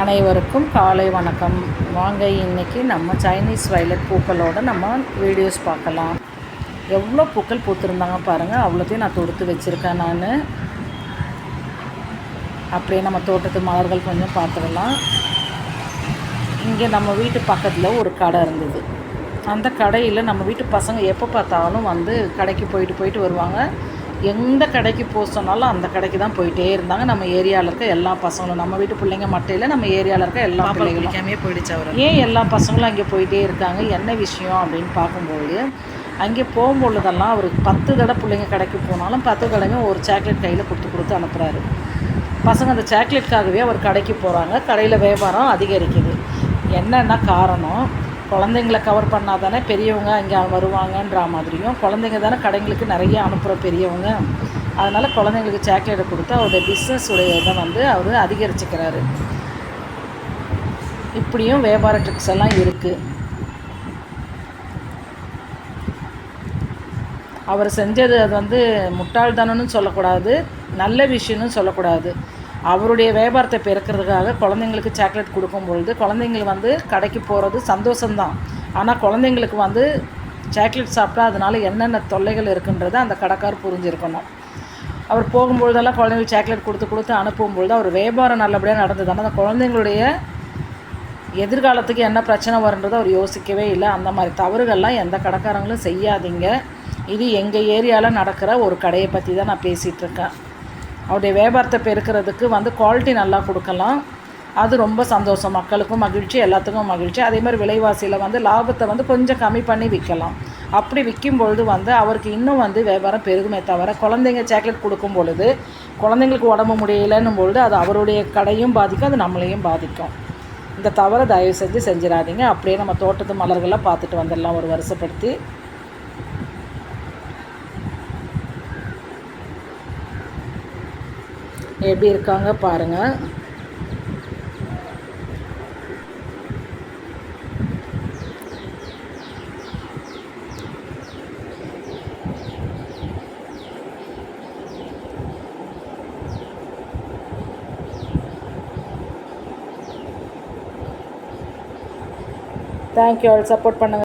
அனைவருக்கும் காலை வணக்கம். வாங்க இன்றைக்கி நம்ம சைனீஸ் வயலட் பூக்களோட நம்ம வீடியோஸ் பார்க்கலாம். எவ்வளோ பூக்கள் பூத்துருந்தாங்க பாருங்கள் அவ்வளோத்தையும் நான் தொடுத்து வச்சுருக்கேன் நான். அப்படியே நம்ம தோட்டத்து மலர்கள் கொஞ்சம் பார்த்துடலாம். இங்கே நம்ம வீட்டு பக்கத்தில் ஒரு கடை இருந்தது. அந்த கடையில் நம்ம வீட்டு பசங்க எப்போ பார்த்தாலும் வந்து கடைக்கு போயிட்டு போயிட்டு வருவாங்க. எந்த கடைக்கு போக சொன்னாலும் அந்த கடைக்கு தான் போயிட்டே இருந்தாங்க. நம்ம ஏரியாவில் இருக்க எல்லா பசங்களும் நம்ம வீட்டு பிள்ளைங்க மட்டும் இல்லை நம்ம ஏரியாவில் இருக்க எல்லா பிள்ளைங்களும் போயிடுச்சு அவர். ஏன் எல்லா பசங்களும் அங்கே போயிட்டே இருக்காங்க? என்ன விஷயம் அப்படின்னு பார்க்கும்போது அங்கே போகும்பொழுதெல்லாம் அவர் பத்து தடவை பிள்ளைங்க கடைக்கு போனாலும் பத்து தடவை ஒரு சாக்லேட் கையில் கொடுத்து கொடுத்து அனுப்புகிறாரு பசங்க அந்த சாக்லேட்காகவே அவர் கடைக்கு போகிறாங்க கடையில் வியாபாரம் அதிகரிக்குது. என்னென்ன காரணம் குழந்தைங்கள கவர் பண்ணால் தானே பெரியவங்க இங்கே வருவாங்கன்ற மாதிரியும் குழந்தைங்க தானே கடைங்களுக்கு நிறைய அனுப்புகிற பெரியவங்க. அதனால் குழந்தைங்களுக்கு சாக்லேட்டை கொடுத்து அவருடைய பிஸ்னஸ் உடைய இதை வந்து அவர் அதிகரிச்சுக்கிறாரு. இப்படியும் வியாபார ட்ரிக்ஸ் எல்லாம் இருக்குது அவர் செஞ்சது அது வந்து முட்டாள்தானன்னு சொல்லக்கூடாது நல்ல விஷயம்னு சொல்லக்கூடாது. அவருடைய வியாபாரத்தை பெருக்கிறதுக்காக குழந்தைங்களுக்கு சாக்லேட் கொடுக்கும்பொழுது குழந்தைங்கள் வந்து கடைக்கு போகிறது சந்தோஷம்தான். ஆனால் குழந்தைங்களுக்கு வந்து சாக்லேட் சாப்பிட்டா அதனால் என்னென்ன தொல்லைகள் இருக்குன்றதை அந்த கடைக்கார் புரிஞ்சுருக்கணும். அவர் போகும்பொழுதெல்லாம் குழந்தைங்களுக்கு சாக்லேட் கொடுத்து கொடுத்து அனுப்பும்பொழுது அவர் வியாபாரம் நல்லபடியாக நடந்தது. ஆனால் அந்த குழந்தைங்களுடைய எதிர்காலத்துக்கு என்ன பிரச்சனை வருன்றதை அவர் யோசிக்கவே இல்லை. அந்த மாதிரி தவறுகள்லாம் எந்த கடைக்காரங்களும் செய்யாதீங்க. இது எங்கள் ஏரியாவில் நடக்கிற ஒரு கடையை பற்றி தான் நான் பேசிகிட்ருக்கேன் அவருடைய வியாபாரத்தை பெருக்கிறதுக்கு வந்து குவாலிட்டி நல்லா கொடுக்கலாம். அது ரொம்ப சந்தோஷம். மக்களுக்கும் மகிழ்ச்சி எல்லாத்துக்கும் மகிழ்ச்சி. அதே மாதிரி விலைவாசியில் வந்து லாபத்தை வந்து கொஞ்சம் கம்மி பண்ணி விற்கலாம். அப்படி விற்கும் பொழுது வந்து அவருக்கு இன்னும் வந்து வியாபாரம் பெருகுமே தவிர குழந்தைங்க சாக்லேட் கொடுக்கும் பொழுது குழந்தைங்களுக்கு உடம்பு முடியலைன்னும் பொழுது அது அவருடைய கடையும் பாதிக்கும் அது நம்மளையும் பாதிக்கும். இந்த தவறை தயவு செஞ்சு செஞ்சிடாதீங்க. அப்படியே நம்ம தோட்டத்து மலர்களை பார்த்துட்டு வந்துடலாம் ஒரு வருஷப்படுத்தி. எப்படி இருக்காங்க பாருங்கள் தேங்க்யூ ஆல் சப்போர்ட் பண்ணுங்கள்